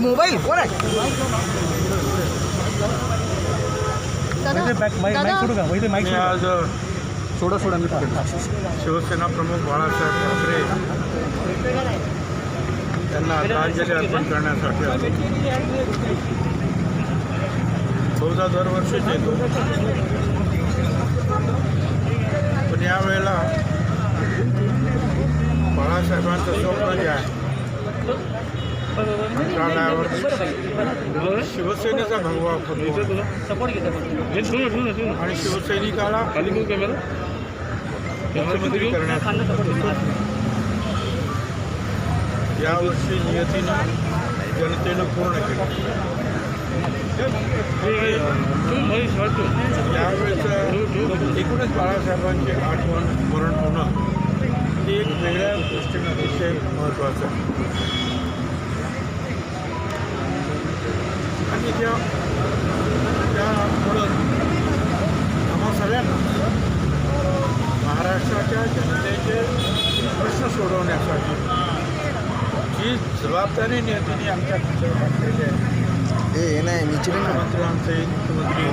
Mobile कोण आहे आज सोडा सोडा मी शिवसेना प्रमुख बाळासाहेब ठाकरे. त्यांना आदरांजली अर्पण करण्यासाठी आलो. बहुधा दरवर्षीच येतो. पण यावेळेला बाळासाहेबांचं स्वप्न जे आहे. मंत्रालयावर शिवसेनेचा भगवा फुटतो आणि शिवसैनिकाला मुख्यमंत्री करण्यात यावर्षी नियतीनं जनतेनं पूर्ण केलं. यावेळेचं एकूणच बाळासाहेबांची आठवण स्मरण होणं हे एक वेगळ्या दृष्टीनं अतिशय महत्त्वाचं आणि त्या त्यामुळं आम्हा सगळ्यांना महाराष्ट्राच्या जनतेचे प्रश्न सोडवण्यासाठी जी जबाबदारी नेत्यांनी आमच्या खात्यावर टाकलेली आहे. हे नाही मुख्यमंत्र्यांचे मुख्यमंत्री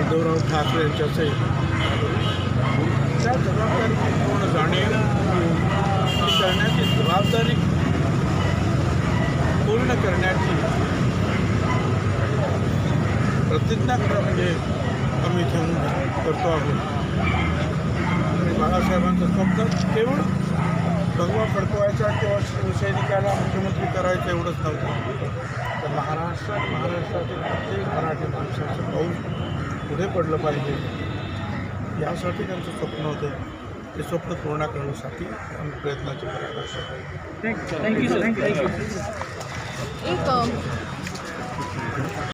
उद्धवराव ठाकरे यांच्याचे. त्या जबाबदारीची पूर्ण जाणीव ही करण्याची जबाबदारी पूर्ण करण्याची करा म्हणजे आम्ही घेऊन करतो आहोत आणि बाळासाहेबांचं स्वप्न केवळ भगवा फडकवायचा किंवा शिवसैनिकाला मुख्यमंत्री करायचं एवढंच नव्हतं. तर महाराष्ट्रात महाराष्ट्रातील प्रत्येक मराठी माणसाचं पाऊल पुढे पडलं पाहिजे. यासाठी त्यांचं स्वप्न होतं. ते स्वप्न पूर्ण करण्यासाठी आम्ही प्रयत्नाचे थँक्यू सर थँक्यू एक